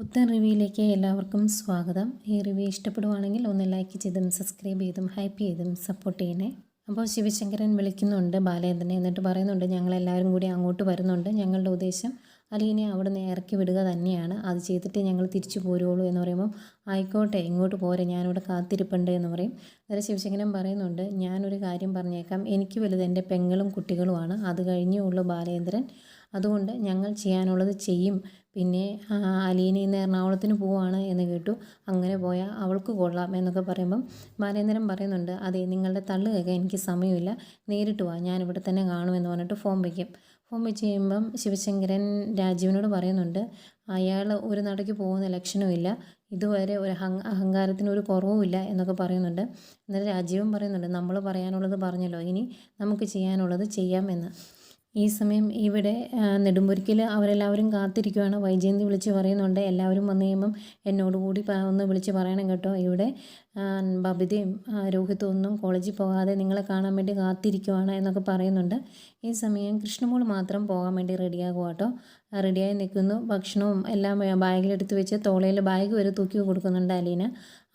പുത്തൻ റിവ്യൂയിലേക്ക് എല്ലാവർക്കും സ്വാഗതം. ഈ റിവ്യൂ ഇഷ്ടപ്പെടുവാണെങ്കിൽ ഒന്ന് ലൈക്ക് ചെയ്തും സബ്സ്ക്രൈബ് ചെയ്തും ഹൈപ്പ് ചെയ്തും സപ്പോർട്ട് ചെയ്യണേ. അപ്പോൾ ശിവശങ്കരൻ വിളിക്കുന്നുണ്ട് ബാലേന്ദ്രനെ എന്നിട്ട് പറയുന്നുണ്ട് ഞങ്ങളെല്ലാവരും കൂടി അങ്ങോട്ട് വരുന്നുണ്ട്. ഞങ്ങളുടെ ഉദ്ദേശം അലീനെ അവിടെ നിന്ന് ഇറക്കി വിടുക തന്നെയാണ്. അത് ചെയ്തിട്ട് ഞങ്ങൾ തിരിച്ചു പോരുള്ളൂ എന്ന് പറയുമ്പോൾ ആയിക്കോട്ടെ ഇങ്ങോട്ട് പോരെ ഞാനിവിടെ കാത്തിരിപ്പുണ്ട് എന്ന് പറയും. അന്നേരം ശിവശങ്കരൻ പറയുന്നുണ്ട് ഞാനൊരു കാര്യം പറഞ്ഞേക്കാം. എനിക്ക് വലുത് എന്റെ പെങ്ങളും കുട്ടികളുമാണ്. അത് കഴിഞ്ഞേ ഉള്ളൂ ബാലേന്ദ്രൻ. അതുകൊണ്ട് ഞങ്ങൾ ചെയ്യാനുള്ളത് ചെയ്യും. പിന്നെ അലീന ഇന്ന് എറണാകുളത്തിന് പോവാണ് എന്ന് കേട്ടു. അങ്ങനെ പോയാൽ അവൾക്ക് കൊള്ളാം എന്നൊക്കെ പറയുമ്പം ബാലേന്ദ്രൻ പറയുന്നുണ്ട് അതെ നിങ്ങളുടെ തള്ളു കേൾക്കാൻ എനിക്ക് സമയമില്ല. നേരിട്ട് വാ ഞാനിവിടെ തന്നെ കാണുമെന്ന് പറഞ്ഞിട്ട് ഫോൺ വയ്ക്കും ഫോൺ വെച്ച് കഴിയുമ്പം ശിവശങ്കരൻ രാജീവിനോട് പറയുന്നുണ്ട് അയാൾ ഒരു നടയ്ക്ക് പോകുന്ന ലക്ഷണമില്ല ഇതുവരെ ഒരു അഹങ്ക അഹങ്കാരത്തിന് ഒരു കുറവുമില്ല എന്നൊക്കെ പറയുന്നുണ്ട്. എന്നിട്ട് രാജീവൻ പറയുന്നുണ്ട് നമ്മൾ പറയാനുള്ളത് പറഞ്ഞല്ലോ. ഇനി നമുക്ക് ചെയ്യാനുള്ളത് ചെയ്യാം എന്ന്. ഈ സമയം ഇവിടെ നെടുമ്പുരിക്കിൽ അവരെല്ലാവരും കാത്തിരിക്കുകയാണ് വൈജയന്തി വിളിച്ച് പറയുന്നുണ്ട്. എല്ലാവരും വന്നു കഴിയുമ്പം എന്നോട് കൂടി ഒന്ന് വിളിച്ച് പറയണം കേട്ടോ ഇവിടെ. ബബിതയും രോഹിത്തും ഒന്നും കോളേജിൽ പോകാതെ നിങ്ങളെ കാണാൻ വേണ്ടി കാത്തിരിക്കുവാണ് എന്നൊക്കെ പറയുന്നുണ്ട്. ഈ സമയം കൃഷ്ണമോൾ മാത്രം പോകാൻ വേണ്ടി റെഡിയാകുക കേട്ടോ. റെഡിയായി നിൽക്കുന്നു. ഭക്ഷണവും എല്ലാം ബാഗിലെടുത്ത് വെച്ച് തോളയിൽ ബാഗ് വരെ തൂക്കി കൊടുക്കുന്നുണ്ട് അലീന.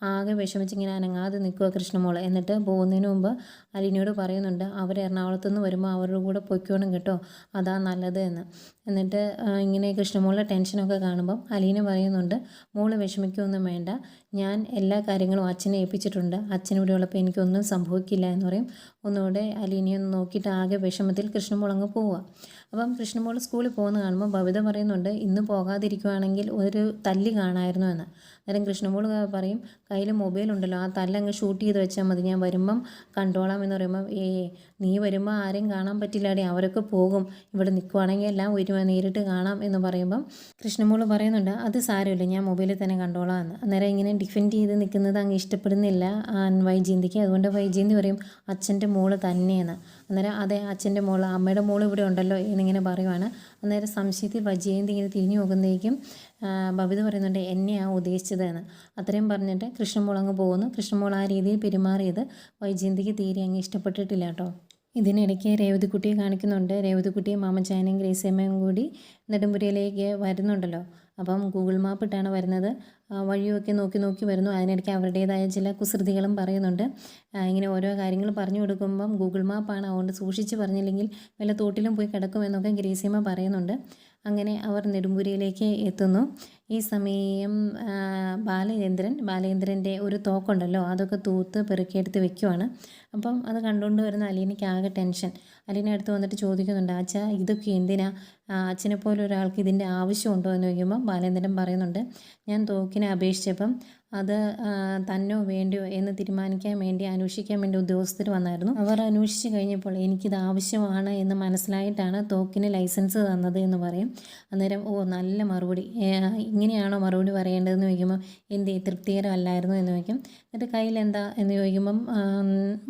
ആകെ വിഷമിച്ചിങ്ങനെ അനങ്ങാതെ നിൽക്കുക കൃഷ്ണമോൾ എന്നിട്ട് പോകുന്നതിന് മുമ്പ് അലിനിയോട് പറയുന്നുണ്ട് അവർ എറണാകുളത്ത് നിന്ന് വരുമ്പോൾ അവരുടെ കൂടെ പൊയ്ക്കോണം കേട്ടോ. അതാ നല്ലത് എന്ന്. എന്നിട്ട് ഇങ്ങനെ കൃഷ്ണമോളുടെ ടെൻഷനൊക്കെ കാണുമ്പം അലീന പറയുന്നുണ്ട് മോൾ വിഷമിക്കൊന്നും വേണ്ട. ഞാൻ എല്ലാ കാര്യങ്ങളും അച്ഛനെ ഏൽപ്പിച്ചിട്ടുണ്ട്. അച്ഛനിവിടെ ഉള്ളപ്പോൾ എനിക്കൊന്നും സംഭവിക്കില്ല എന്ന് പറയും. ഒന്നുകൂടെ അലീനയൊന്ന് നോക്കിയിട്ട് ആകെ വിഷമത്തിൽ കൃഷ്ണമോൾ അങ്ങ് പോവുക അപ്പം കൃഷ്ണമോൾ സ്കൂളിൽ പോകുന്ന കാണുമ്പോൾ ഭവിത പറയുന്നുണ്ട് ഇന്ന് പോകാതിരിക്കുവാണെങ്കിൽ ഒരു തല്ലി കാണായിരുന്നു എന്ന്. അന്നേരം കൃഷ്ണമോൾ പറയും കയ്യിൽ മൊബൈൽ ഉണ്ടല്ലോ ആ തല്ലങ്ങ് ഷൂട്ട് ചെയ്ത് വെച്ചാൽ മതി. ഞാൻ വരുമ്പം കണ്ടോളാം എന്ന് പറയുമ്പോൾ ഏ നീ വരുമ്പോൾ ആരെയും കാണാൻ പറ്റില്ലാടേ. അവരൊക്കെ പോകും. ഇവിടെ നിൽക്കുവാണെങ്കിൽ എല്ലാം ഒരു നേരിട്ട് കാണാം എന്ന് പറയുമ്പം കൃഷ്ണമോൾ പറയുന്നുണ്ട് അത് സാരമില്ല ഞാൻ മൊബൈലിൽ തന്നെ കണ്ടോളാം എന്ന് അന്നേരം ഇങ്ങനെ ഡിഫെൻഡ് ചെയ്ത് നിൽക്കുന്നത് അങ്ങ് ഇഷ്ടപ്പെടുന്നില്ല വൈജയന്തിക്ക്. അതുകൊണ്ട് വൈജയന്തി പറയും അച്ഛന്റെ മോൾ തന്നെയെന്ന് അന്നേരം അതെ അച്ഛന്റെ മോൾ അമ്മയുടെ മോൾ ഇവിടെ ഉണ്ടല്ലോ എന്നിങ്ങനെ പറയുവാണ്. അന്നേരം സംശയത്തിൽ വൈജയന്തി ഇങ്ങനെ തിരിഞ്ഞു പോകുന്നതേക്കും ബബിത പറയുന്നുണ്ട് എന്നെയാണ് ഉദ്ദേശിച്ചത് എന്ന് അത്രയും പറഞ്ഞിട്ട് കൃഷ്ണമോൾ അങ്ങ് പോകുന്നു കൃഷ്ണമോൾ ആ രീതിയിൽ പെരുമാറിയത് വൈജയന്തിക്ക് തീരെ അങ്ങ് ഇഷ്ടപ്പെട്ടിട്ടില്ല കേട്ടോ. ഇതിനിടയ്ക്ക് രേവതിക്കുട്ടിയെ കാണിക്കുന്നുണ്ട്. രേവതിക്കുട്ടിയും മാമച്ചായനെയും ഗ്രേസിയമ്മയും കൂടി നെടുമ്പുരയിലേക്ക് വരുന്നുണ്ടല്ലോ. അപ്പം ഗൂഗിൾ മാപ്പ് ഇട്ടാണ് വരുന്നത് വഴിയൊക്കെ നോക്കി നോക്കി വരുന്നു. അതിനിടയ്ക്ക് അവരുടേതായ ചില കുസൃതികളും പറയുന്നുണ്ട്. ഇങ്ങനെ ഓരോ കാര്യങ്ങൾ പറഞ്ഞു കൊടുക്കുമ്പം ഗൂഗിൾ മാപ്പാണ് അതുകൊണ്ട് സൂക്ഷിച്ച് പറഞ്ഞില്ലെങ്കിൽ വല്ല തോട്ടിലും പോയി കിടക്കുമെന്നൊക്കെ ഗ്രേസിയമ്മ പറയുന്നുണ്ട്. അങ്ങനെ അവർ നെടുമ്പുരിയിലേക്ക് എത്തുന്നു. ഈ സമയം ബാലചന്ദ്രൻ ബാലചന്ദ്രന്റെ ഒരു തോക്കുണ്ടല്ലോ അതൊക്കെ തൂത്ത് പെറുക്കിയെടുത്ത് വെക്കുവാണ്. അപ്പം അത് കണ്ടുകൊണ്ട് വരുന്ന അലീനയ്ക്ക് ആകെ ടെൻഷൻ. അലീന അടുത്ത് വന്നിട്ട് ചോദിക്കുന്നുണ്ട് അച്ഛാ ഇതൊക്കെ എന്തിനാ? അച്ഛനെ പോലെ ഒരാൾക്ക് ഇതിന്റെ ആവശ്യമുണ്ടോ? എന്ന് ചോദിക്കുമ്പോൾ ബാലചന്ദ്രൻ പറയുന്നുണ്ട് ഞാൻ തോക്കിനെ അപേക്ഷിച്ചപ്പം അത് തന്നോ വേണ്ടയോ എന്ന് തീരുമാനിക്കാൻ വേണ്ടി അന്വേഷിക്കാൻ വേണ്ടി ഉദ്യോഗസ്ഥർ വന്നായിരുന്നു. അവർ അന്വേഷിച്ച് കഴിഞ്ഞപ്പോൾ എനിക്കിത് ആവശ്യമാണ് എന്ന് മനസ്സിലായിട്ടാണ് തോക്കിന് ലൈസൻസ് തന്നത് എന്ന് പറയും. അന്നേരം ഓ നല്ല മറുപടി. ഇങ്ങനെയാണോ മറുപടി പറയേണ്ടതെന്ന് ചോദിക്കുമ്പോൾ എന്ത് തൃപ്തികരമല്ലായിരുന്നു എന്ന് ചോദിക്കും. എന്നിട്ട് കയ്യിൽ എന്താ എന്ന് ചോദിക്കുമ്പം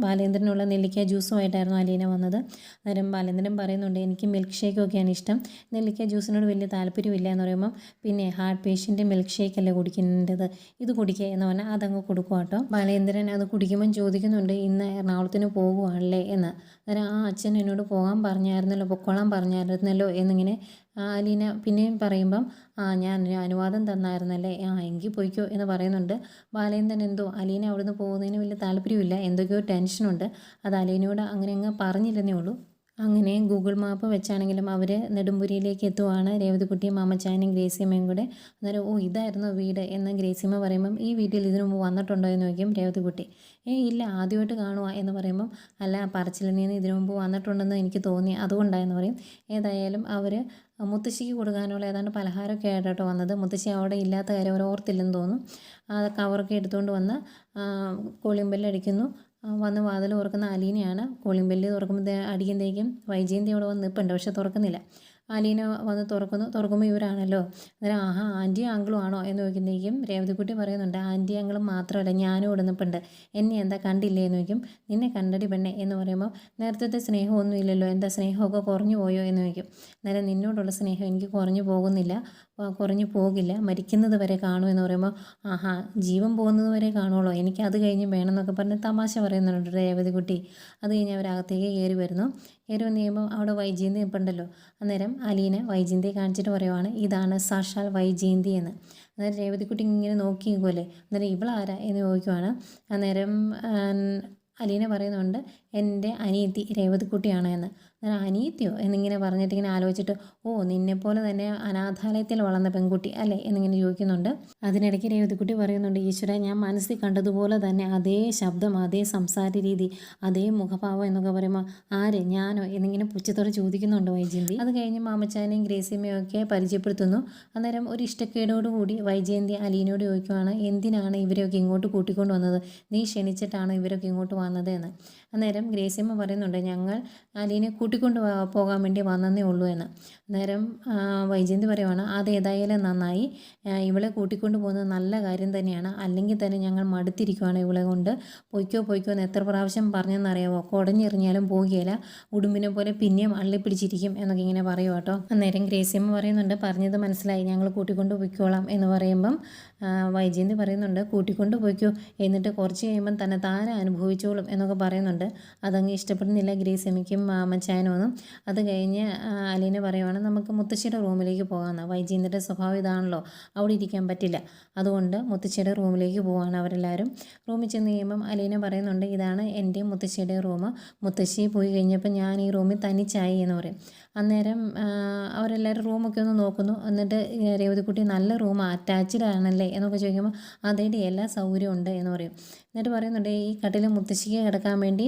ബാലേന്ദ്രനുള്ള നെല്ലിക്ക ജ്യൂസുമായിട്ടായിരുന്നു അലീന വന്നത്. അന്നേരം ബാലേന്ദ്രൻ പറയുന്നുണ്ട് എനിക്ക് മിൽക്ക് ഷേക്കൊക്കെയാണ് ഇഷ്ടം. നെല്ലിക്ക ജ്യൂസിനോട് വലിയ താല്പര്യമില്ല എന്ന് പറയുമ്പം പിന്നെ ഹാർട്ട് പേഷ്യന്റ് മിൽക്ക് ഷേക്കല്ലേ കുടിക്കേണ്ടത്? ഇത് കുടിക്കുക എന്ന് പറഞ്ഞാൽ അതങ്ങ് കൊടുക്കുക കേട്ടോ. ബാലേന്ദ്രൻ അത് കുടിക്കുമ്പം ചോദിക്കുന്നുണ്ട് ഇന്ന് എറണാകുളത്തിന് പോകുവാണല്ലേ? എന്ന്. അന്നേരം ആ അച്ഛൻ എന്നോട് പോകാൻ പറഞ്ഞായിരുന്നല്ലോ പൊക്കോളാൻ പറഞ്ഞായിരുന്നല്ലോ എന്നിങ്ങനെ അലീന പിന്നെയും പറയുമ്പം ആ ഞാൻ അനുവാദം തന്നായിരുന്നല്ലേ? ആ എങ്കിൽ പോയിക്കോ എന്ന് പറയുന്നുണ്ട്. ബാലേന്ദ്രൻ എന്തോ അലീന അവിടുന്ന് പോകുന്നതിന് വലിയ താല്പര്യമില്ല എന്തൊക്കെയോ ടെൻഷനുണ്ട്. അത് അലീനയോട് അങ്ങനെ അങ്ങ് പറഞ്ഞില്ലെന്നേ ഉള്ളൂ. അങ്ങനെ ഗൂഗിൾ മാപ്പ് വെച്ചാണെങ്കിലും അവർ നെടുമ്പുരിയിലേക്ക് എത്തുവാണ്. രേവതിക്കുട്ടിയും മാമച്ചായനും ഗ്രേസിയമ്മയും കൂടെ. അന്നേരം ഓ ഇതായിരുന്നു വീട് എന്ന് ഗ്രേസിയമ്മ പറയുമ്പം ഈ വീട്ടിൽ ഇതിനു മുമ്പ് വന്നിട്ടുണ്ടോ? എന്ന് ചോദിക്കും രേവതിക്കുട്ടി. ഏ ഇല്ല ആദ്യമായിട്ട് കാണുക എന്ന് പറയുമ്പം അല്ല പറച്ചിലിൽ നിന്ന് ഇതിനു മുമ്പ് വന്നിട്ടുണ്ടെന്ന് എനിക്ക് തോന്നി. അതുകൊണ്ടായെന്ന് പറയും. ഏതായാലും അവർ മുത്തശ്ശിക്ക് കൊടുക്കാനുള്ള ഏതാണ്ട് പലഹാരമൊക്കെ ആയിട്ടോ വന്നത്. മുത്തശ്ശി അവിടെ ഇല്ലാത്ത കാര്യം അവർ ഓർത്തില്ലെന്ന് തോന്നും. ആ കവറൊക്കെ എടുത്തുകൊണ്ട് വന്ന് കോളിംബെല്ലടിക്കുന്നു. വന്ന് വാതിൽ തുറക്കുന്ന അലീനയാണ്. കോളിംഗ് ബെല്ല് തുറക്കുമ്പോൾ അടിക്കുമ്പോഴേക്കും വൈജയന്തി അവിടെ വന്ന് നിൽപ്പുണ്ട് പക്ഷെ തുറക്കുന്നില്ല. അലീന വന്ന് തുറക്കുന്നു. തുറക്കുമ്പോൾ ഇവരാണല്ലോ. അന്നേരം ആഹാ ആന്റിയും ആങ്കിളും ആണോ? എന്ന് ചോദിക്കുന്നേക്കും. രേവതിക്കുട്ടി പറയുന്നുണ്ട് ആന്റി ആങ്കിളും മാത്രമല്ല ഞാനും ഇവിടെ നിൽപ്പുണ്ട് എന്നെ എന്താ കണ്ടില്ലേ? എന്ന് ചോദിക്കും. നിന്നെ കണ്ടടി പെണ്ണെ എന്ന് പറയുമ്പോൾ നേരത്തെ സ്നേഹമൊന്നും ഇല്ലല്ലോ എന്താ സ്നേഹമൊക്കെ കുറഞ്ഞു പോയോ? എന്ന് ചോദിക്കും. അന്നേരം നിന്നോടുള്ള സ്നേഹം എനിക്ക് കുറഞ്ഞു പോകുന്നില്ല. കുറഞ്ഞു പോകില്ല. മരിക്കുന്നത് വരെ കാണും എന്ന് പറയുമ്പോൾ ആഹാ ജീവൻ പോകുന്നത് വരെ കാണുള്ളൂ എനിക്ക് അത് കഴിഞ്ഞ് വേണമെന്നൊക്കെ പറഞ്ഞ് തമാശ പറയുന്നുണ്ട് രേവതിക്കുട്ടി അത് കഴിഞ്ഞ് അവരകത്തേക്ക് കയറി വരുന്നു. കയറി വന്ന് കഴിയുമ്പോൾ അവിടെ വൈജയന്തി നിൽപ്പുണ്ടല്ലോ അന്നേരം അലീനെ വൈജയന്തിയെ കാണിച്ചിട്ട് പറയുവാണ് ഇതാണ് സാക്ഷാൽ വൈജയന്തി എന്ന്. അന്നേരം രേവതിക്കുട്ടി ഇങ്ങനെ നോക്കി പോലെ അന്നേരം ഇവളാരാ എന്ന് ചോദിക്കുവാണ്. അന്നേരം അലീന പറയുന്നുണ്ട് എന്റെ അനിയത്തി രേവതിക്കുട്ടിയാണ് എന്ന്. അന്നേരം അനീത്യോ? എന്നിങ്ങനെ പറഞ്ഞിട്ട് ഇങ്ങനെ ആലോചിച്ചിട്ട് ഓ നിന്നെപ്പോലെ തന്നെ അനാഥാലയത്തിൽ വളർന്ന പെൺകുട്ടി അല്ലേ? എന്നിങ്ങനെ ചോദിക്കുന്നുണ്ട്. അതിനിടയ്ക്ക് രേവതിക്കുട്ടി പറയുന്നുണ്ട് ഈശ്വര ഞാൻ മനസ്സിൽ കണ്ടതുപോലെ തന്നെ അതേ ശബ്ദം അതേ സംസാര രീതി അതേ മുഖഭാവം എന്നൊക്കെ പറയുമ്പോൾ ആര് ഞാനോ? എന്നിങ്ങനെ പുച്ഛത്തോടെ ചോദിക്കുന്നുണ്ട് വൈജയന്തി. അത് കഴിഞ്ഞ് മാമച്ചാനെയും ഗ്രേസിയമ്മയും ഒക്കെ പരിചയപ്പെടുത്തുന്നു. അന്നേരം ഒരു ഇഷ്ടക്കേടോടുകൂടി വൈജയന്തി അലീനോട് ചോദിക്കുവാണ് എന്തിനാണ് ഇവരെയൊക്കെ ഇങ്ങോട്ട് കൂട്ടിക്കൊണ്ട് വന്നത്? നീ ക്ഷണിച്ചിട്ടാണ് ഇവരൊക്കെ ഇങ്ങോട്ട് വന്നത് എന്ന് അന്നേരം ഗ്രേസിയമ്മ പറയുന്നുണ്ട് ഞങ്ങൾ അലീനെ കൂട്ടിക്കൊണ്ട് പോകാൻ വേണ്ടി വന്നതേ ഉള്ളൂ എന്ന്. അന്നേരം വൈജയന്തി പറയുവാണ് അത് ഏതായാലും നന്നായി. ഇവളെ കൂട്ടിക്കൊണ്ട് പോകുന്നത് നല്ല കാര്യം തന്നെയാണ്. അല്ലെങ്കിൽ തന്നെ ഞങ്ങൾ മടുത്തിരിക്കുവാണ് ഇവളെ കൊണ്ട്. പൊയ്ക്കോ പൊയ്ക്കോ എന്ന് എത്ര പ്രാവശ്യം പറഞ്ഞെന്നറിയാമോ കുടഞ്ഞെറിഞ്ഞാലും പോകുകയില്ല ഉടുമ്പിനെ പോലെ പിന്നെയും അള്ളിപ്പിടിച്ചിരിക്കും എന്നൊക്കെ ഇങ്ങനെ പറയും കേട്ടോ. അന്നേരം ഗ്രേസിയമ്മ പറയുന്നുണ്ട് പറഞ്ഞത് മനസ്സിലായി. ഞങ്ങൾ കൂട്ടിക്കൊണ്ട് പൊയ്ക്കോളാം എന്ന് പറയുമ്പം വൈജയന്തി പറയുന്നുണ്ട് കൂട്ടിക്കൊണ്ട് പൊയ്ക്കോ. എന്നിട്ട് കുറച്ച് കഴിയുമ്പം തന്നെ താനെ അനുഭവിച്ചോളും എന്നൊക്കെ പറയുന്നുണ്ട്. അതങ്ങ് ഇഷ്ടപ്പെടുന്നില്ല ഗ്രേസിയമ്മയ്ക്കും മാമച്ചാനും ഒന്നും അത് കഴിഞ്ഞ് അലീന പറയുവാണ് നമുക്ക് മുത്തശ്ശിയുടെ റൂമിലേക്ക് പോകാമെന്ന്. വൈജീന്ദ്രന്റെ സ്വഭാവം ഇതാണല്ലോ. അവിടെ ഇരിക്കാൻ പറ്റില്ല. അതുകൊണ്ട് മുത്തശ്ശിയുടെ റൂമിലേക്ക് പോവാണ് അവരെല്ലാവരും. റൂമിൽ ചെന്ന് കഴിയുമ്പം അലീന പറയുന്നുണ്ട് ഇതാണ് എന്റെയും മുത്തശ്ശിയുടെ റൂം മുത്തശ്ശി പോയി കഴിഞ്ഞപ്പോൾ ഞാൻ ഈ റൂമിൽ തനിച്ചായി എന്ന് പറയും. അന്നേരം അവരെല്ലാവരും റൂമൊക്കെ ഒന്ന് നോക്കുന്നു. എന്നിട്ട് രേവതിക്കുട്ടി നല്ല റൂം അറ്റാച്ച്ഡ് ആണല്ലേ എന്നൊക്കെ ചോദിക്കുമ്പോൾ അതേടി എല്ലാ സൗകര്യവും ഉണ്ട് എന്ന് പറയും. എന്നിട്ട് പറയുന്നുണ്ട് ഈ കട്ടിൽ മുത്തശ്ശിക്ക് കിടക്കാൻ വേണ്ടി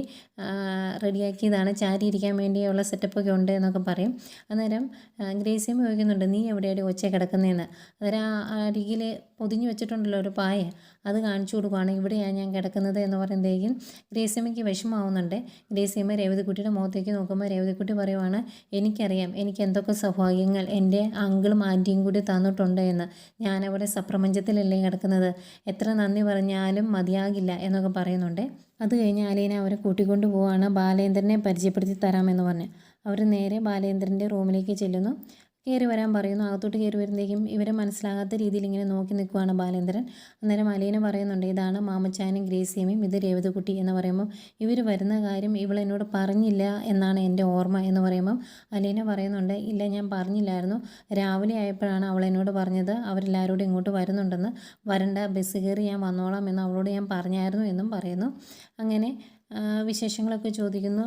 റെഡിയാക്കിയതാണ്. ചാരി ഇരിക്കാൻ വേണ്ടിയുള്ള സെറ്റപ്പൊക്കെ ഉണ്ട് എന്നൊക്കെ പറയും. അന്നേരം ഗ്രേസിയം ചോദിക്കുന്നുണ്ട് നീ എവിടെയാണ് ഒച്ച കിടക്കുന്നതെന്ന് അന്നേരം ആ അരികിൽ പൊതിഞ്ഞു വെച്ചിട്ടുണ്ടല്ലോ ഒരു പായ. അത് കാണിച്ചു കൊടുക്കുവാണ്. ഇവിടെയാണ് ഞാൻ കിടക്കുന്നത് എന്ന് പറയുമ്പോഴേക്കും ഗ്രേസിയമ്മയ്ക്ക് വിഷമാവുന്നുണ്ട് ഗ്രേസിയമ്മ രേവതിക്കുട്ടിയുടെ മുഖത്തേക്ക് നോക്കുമ്പോൾ രേവതിക്കുട്ടി പറയുവാണ് എനിക്കറിയാം എനിക്ക് എന്തൊക്കെ സൗഭാഗ്യങ്ങൾ എന്റെ അങ്കിളും ആന്റിയും കൂടി തന്നിട്ടുണ്ട് എന്ന്. ഞാനവിടെ സപ്രപഞ്ചത്തിലല്ലേ കിടക്കുന്നത്. എത്ര നന്ദി പറഞ്ഞാലും മതിയാകില്ല എന്നൊക്കെ പറയുന്നുണ്ട്. അത് കഴിഞ്ഞ് അലീന അവരെ കൂട്ടിക്കൊണ്ട് പോവാണ്. ബാലേന്ദ്രനെ പരിചയപ്പെടുത്തി തരാമെന്ന് പറഞ്ഞ്. അവർ നേരെ ബാലേന്ദ്രന്റെ റൂമിലേക്ക് ചെല്ലുന്നു. കയറി വരാൻ പറയുന്നു. അകത്തോട്ട് കയറി വരുമ്പോഴേക്കും ഇവരെ മനസ്സിലാകാത്ത രീതിയിൽ ഇങ്ങനെ നോക്കി നിൽക്കുവാണ് ബാലേന്ദ്രൻ. അന്നേരം അലീന പറയുന്നുണ്ട് ഇതാണ് മാമച്ചാനും ഗ്രേസിയമ്മയും ഇത് രേവതകുട്ടി എന്ന് പറയുമ്പോൾ ഇവർ വരുന്ന കാര്യം ഇവൾ എന്നോട് പറഞ്ഞില്ല എന്നാണ് എന്റെ ഓർമ്മ എന്ന് പറയുമ്പം അലീന പറയുന്നുണ്ട് ഇല്ല ഞാൻ പറഞ്ഞില്ലായിരുന്നു. രാവിലെ ആയപ്പോഴാണ് അവൾ എന്നോട് പറഞ്ഞത്. അവരെല്ലാവരോടും ഇങ്ങോട്ട് വരുന്നുണ്ടെന്ന്. വരണ്ട ബസ് കയറി ഞാൻ വന്നോളാം എന്ന് അവളോട് ഞാൻ പറഞ്ഞായിരുന്നു എന്നും പറയുന്നു. അങ്ങനെ വിശേഷങ്ങളൊക്കെ ചോദിക്കുന്നു.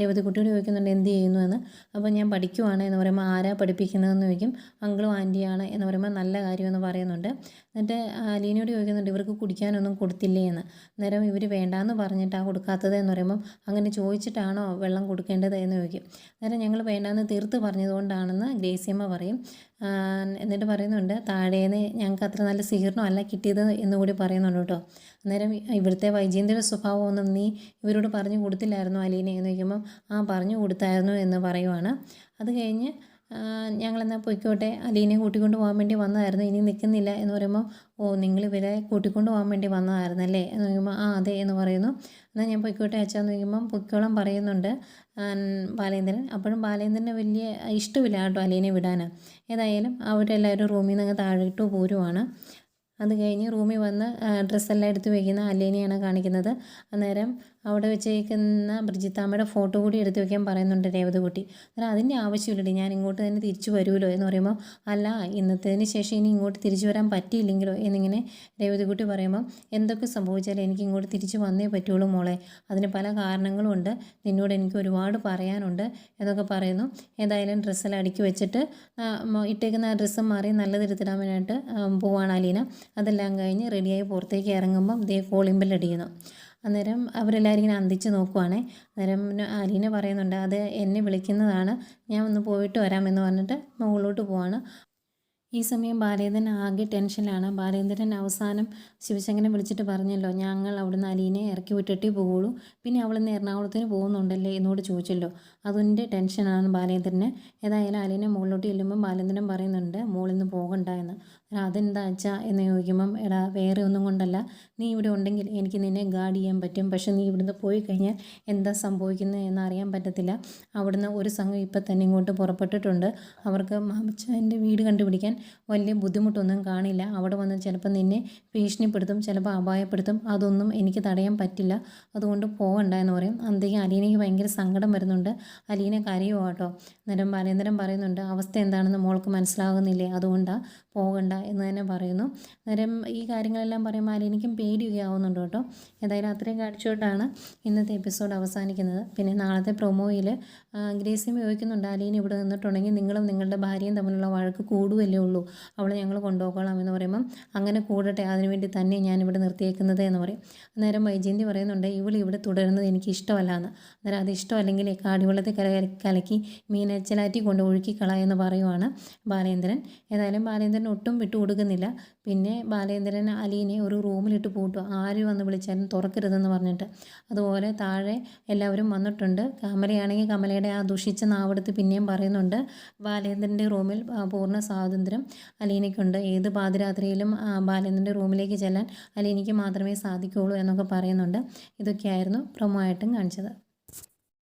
രേവതിക്കുട്ടിയോട് ചോദിക്കുന്നുണ്ട് എന്ത് ചെയ്യുന്നു എന്ന്. അപ്പോൾ ഞാൻ പഠിക്കുവാണ് എന്ന് പറയുമ്പോൾ ആരാ പഠിപ്പിക്കുന്നതെന്ന് ചോദിക്കും. അങ്കിളും ആന്റിയാണ് എന്ന് പറയുമ്പോൾ നല്ല കാര്യമെന്ന് പറയുന്നുണ്ട്. എന്നിട്ട് അലീനയോട് ചോദിക്കുന്നുണ്ട് ഇവർക്ക് കുടിക്കാനൊന്നും കൊടുത്തില്ലേ എന്ന് അന്നേരം ഇവർ വേണ്ടാന്ന് പറഞ്ഞിട്ടാണ് കൊടുക്കാത്തത് എന്ന് പറയുമ്പം അങ്ങനെ ചോദിച്ചിട്ടാണോ വെള്ളം കൊടുക്കേണ്ടത്? എന്ന് ചോദിക്കും. അന്നേരം ഞങ്ങൾ വേണ്ടാന്ന് തീർത്ത് പറഞ്ഞതുകൊണ്ടാണെന്ന് ഗ്രേസിയമ്മ പറയും. എന്നിട്ട് പറയുന്നുണ്ട് താഴേന്ന് ഞങ്ങൾക്ക് അത്ര നല്ല സ്വീകരണം അല്ല കിട്ടിയത് എന്നുകൂടി പറയുന്നുണ്ട് കേട്ടോ. അന്നേരം ഇവിടുത്തെ വൈജയന്തിയുടെ സ്വഭാവമൊന്നും നീ ഇവരോട് പറഞ്ഞു കൊടുത്തില്ലായിരുന്നു അലീനെ എന്ന് ചോദിക്കുമ്പം ആ പറഞ്ഞു കൊടുത്തായിരുന്നു എന്ന് പറയുവാണ്. അത് കഴിഞ്ഞ് ഞങ്ങളെന്നാൽ പൊയ്ക്കോട്ടെ. അലീനെ കൂട്ടിക്കൊണ്ട് പോകാൻ വേണ്ടി വന്നതായിരുന്നു. ഇനി നിൽക്കുന്നില്ല എന്ന് പറയുമ്പോൾ ഓ നിങ്ങൾ ഇവരെ കൂട്ടിക്കൊണ്ട് പോകാൻ വേണ്ടി വന്നതായിരുന്നല്ലേ? എന്ന് ചോദിക്കുമ്പോൾ ആ അതെ എന്ന് പറയുന്നു. എന്നാൽ ഞാൻ പൊയ്ക്കോട്ടെ അച്ഛാന്ന് ചോദിക്കുമ്പം പൊയ്ക്കോളം പറയുന്നുണ്ട് ബാലേന്ദ്രൻ. അപ്പോഴും ബാലേന്ദ്രന് വലിയ ഇഷ്ടമില്ല കേട്ടോ അലീനെ വിടാൻ ഏതായാലും അവരെല്ലാവരും റൂമിൽ നിന്ന് താഴോട്ട് പോരുവാണ്. അത് കഴിഞ്ഞ് റൂമിൽ വന്ന് ഡ്രസ്സെല്ലാം എടുത്ത് വയ്ക്കുന്ന അലീനെയാണ് കാണിക്കുന്നത്. അന്നേരം അവിടെ വെച്ചേക്കുന്ന ബ്രിജിത്താമ്മയുടെ ഫോട്ടോ കൂടി എടുത്തു വെക്കാൻ പറയുന്നുണ്ട് രേവതകുട്ടി. അന്നേരം അതിന്റെ ആവശ്യമില്ലടി ഞാൻ ഇങ്ങോട്ട് തന്നെ തിരിച്ചു വരുമല്ലോ എന്ന് പറയുമ്പോൾ അല്ല ഇന്നത്തേന് ശേഷം ഇനി ഇങ്ങോട്ട് തിരിച്ചു വരാൻ പറ്റിയില്ലെങ്കിലോ എന്നിങ്ങനെ രേവതകുട്ടി പറയുമ്പോൾ എന്തൊക്കെ സംഭവിച്ചാലും എനിക്ക് ഇങ്ങോട്ട് തിരിച്ചു വന്നേ പറ്റുള്ളൂ മോളെ. അതിന് പല കാരണങ്ങളും ഉണ്ട്. നിന്നോട് എനിക്ക് ഒരുപാട് പറയാനുണ്ട് എന്നൊക്കെ പറയുന്നു. ഏതായാലും ഡ്രസ്സെല്ലാം അടുക്കി വെച്ചിട്ട് ഇട്ടേക്കുന്ന ആ ഡ്രസ്സ് മാറി നല്ലതെടുത്തിടാൻ വേണ്ടിയിട്ട് പോവാണ് അലീന. അതെല്ലാം കഴിഞ്ഞ് റെഡിയായി പുറത്തേക്ക് ഇറങ്ങുമ്പം ദേ അടിക്കുന്നു. അന്നേരം അവരെല്ലാവരും ഇങ്ങനെ അന്തിച്ച് നോക്കുവാണേ. അന്നേരം അലീന പറയുന്നുണ്ട് അത് എന്നെ വിളിക്കുന്നതാണ്. ഞാൻ ഒന്ന് പോയിട്ട് വരാമെന്ന് പറഞ്ഞിട്ട് മുകളിലോട്ട് പോവാണ്. ഈ സമയം ബാലേന്ദ്രൻ ആകെ ടെൻഷനിലാണ്. ബാലേന്ദ്രൻ അവസാനം ശിവശങ്കരനെ വിളിച്ചിട്ട് പറഞ്ഞല്ലോ ഞങ്ങൾ അവിടുന്ന് അലീനെ ഇറക്കി വിട്ടിട്ടേ പോകുള്ളൂ പിന്നെ അവളിന്ന് എറണാകുളത്തിന് പോകുന്നുണ്ടല്ലേ എന്നോട് ചോദിച്ചല്ലോ. അതിന്റെ ടെൻഷനാണ് ബാലേന്ദ്രന്. ഏതായാലും അലീനെ മുകളിലോട്ട് ചെല്ലുമ്പോൾ ബാലേന്ദ്രൻ പറയുന്നുണ്ട് മോളിന്ന് പോകണ്ട എന്ന്. "എടാ, അതെന്താ അച്ഛാ എന്ന് ചോദിക്കുമ്പം എടാ വേറെ ഒന്നും കൊണ്ടല്ല. നീ ഇവിടെ ഉണ്ടെങ്കിൽ എനിക്ക് നിന്നെ ഗാർഡ് ചെയ്യാൻ പറ്റും. പക്ഷെ നീ ഇവിടുന്ന് പോയി കഴിഞ്ഞാൽ എന്താ സംഭവിക്കുന്നത് എന്ന് അറിയാൻ പറ്റത്തില്ല. അവിടുന്ന് ഒരു സംഘം ഇപ്പം തന്നെ ഇങ്ങോട്ട് പുറപ്പെട്ടിട്ടുണ്ട്. അവർക്ക് മാമച്ചാന്റെ വീട് കണ്ടുപിടിക്കാൻ വലിയ ബുദ്ധിമുട്ടൊന്നും കാണില്ല. അവിടെ വന്ന് ചിലപ്പോൾ നിന്നെ ഭീഷണിപ്പെടുത്തും ചിലപ്പോൾ അപായപ്പെടുത്തും. അതൊന്നും എനിക്ക് തടയാൻ പറ്റില്ല. അതുകൊണ്ട് പോകണ്ട എന്ന് പറയും. അന്തേക്ക് അലീനയ്ക്ക് ഭയങ്കര സങ്കടം വരുന്നുണ്ട്. അലീന കരയുമോ കേട്ടോ. അന്നേരം ബാലേന്ദ്രൻ പറയുന്നുണ്ട് അവസ്ഥ എന്താണെന്ന് മോൾക്ക് മനസ്സിലാകുന്നില്ലേ? അതുകൊണ്ടാണ് പോകണ്ട. എന്ന് തന്നെ പറയുന്നു. അന്നേരം ഈ കാര്യങ്ങളെല്ലാം പറയുമ്പോൾ ആരെനിക്കും പേടിയൊക്കെ കേട്ടോ. ഏതായാലും അത്രയും കാണിച്ചുകൊണ്ടാണ് ഇന്നത്തെ എപ്പിസോഡ് അവസാനിക്കുന്നത്. പിന്നെ നാളത്തെ പ്രൊമോയിൽ ഗ്രേസിയം ചോദിക്കുന്നുണ്ട്. അലീൻ ഇവിടെ നിന്നിട്ടുണ്ടെങ്കിൽ നിങ്ങളും നിങ്ങളുടെ ഭാര്യയും തമ്മിലുള്ള വഴക്ക് കൂടുകയല്ലേ ഉള്ളൂ. അവളെ ഞങ്ങൾ കൊണ്ടുപോകോളാം എന്ന് പറയുമ്പം അങ്ങനെ കൂടട്ടെ. അതിനുവേണ്ടി തന്നെ ഞാനിവിടെ നിർത്തിയേക്കുന്നത് എന്ന് പറയും. അന്നേരം വൈജയന്തി പറയുന്നുണ്ട് ഇവൾ ഇവിടെ തുടരുന്നത് എനിക്ക് ഇഷ്ടമല്ല എന്ന്. അന്നേരം അത് ഇഷ്ടമല്ലെങ്കിൽ കാടിവെള്ളത്തിൽ കല കലക്കി മീനച്ചലാറ്റി കൊണ്ട് ഒഴുക്കി കളയെന്ന് പറയുവാണ് ബാലേന്ദ്രൻ. ഏതായാലും ബാലേന്ദ്രൻ ഒട്ടും വിട്ടു കൊടുക്കുന്നില്ല. പിന്നെ ബാലേന്ദ്രൻ അലീനെ ഒരു റൂമിലിട്ട് പൂട്ടു. ആര് വന്ന് വിളിച്ചാലും തുറക്കരുതെന്ന് പറഞ്ഞിട്ട്. അതുപോലെ താഴെ എല്ലാവരും വന്നിട്ടുണ്ട്. കമലയാണെങ്കിൽ കമലയുടെ ആ ദുഷിച്ച നാവെടുത്ത് പിന്നെയും പറയുന്നുണ്ട്. ബാലേന്ദ്രന്റെ റൂമിൽ പൂർണ സ്വാതന്ത്ര്യം അലീനയ്ക്കുണ്ട്. ഏത് പാതിരാത്രിയിലും ബാലേന്ദ്രന്റെ റൂമിലേക്ക് ചെല്ലാൻ അലീനയ്ക്ക് മാത്രമേ സാധിക്കുകയുള്ളൂ എന്നൊക്കെ പറയുന്നുണ്ട്. ഇതൊക്കെയായിരുന്നു പ്രമോ ആയിട്ടും കാണിച്ചത്.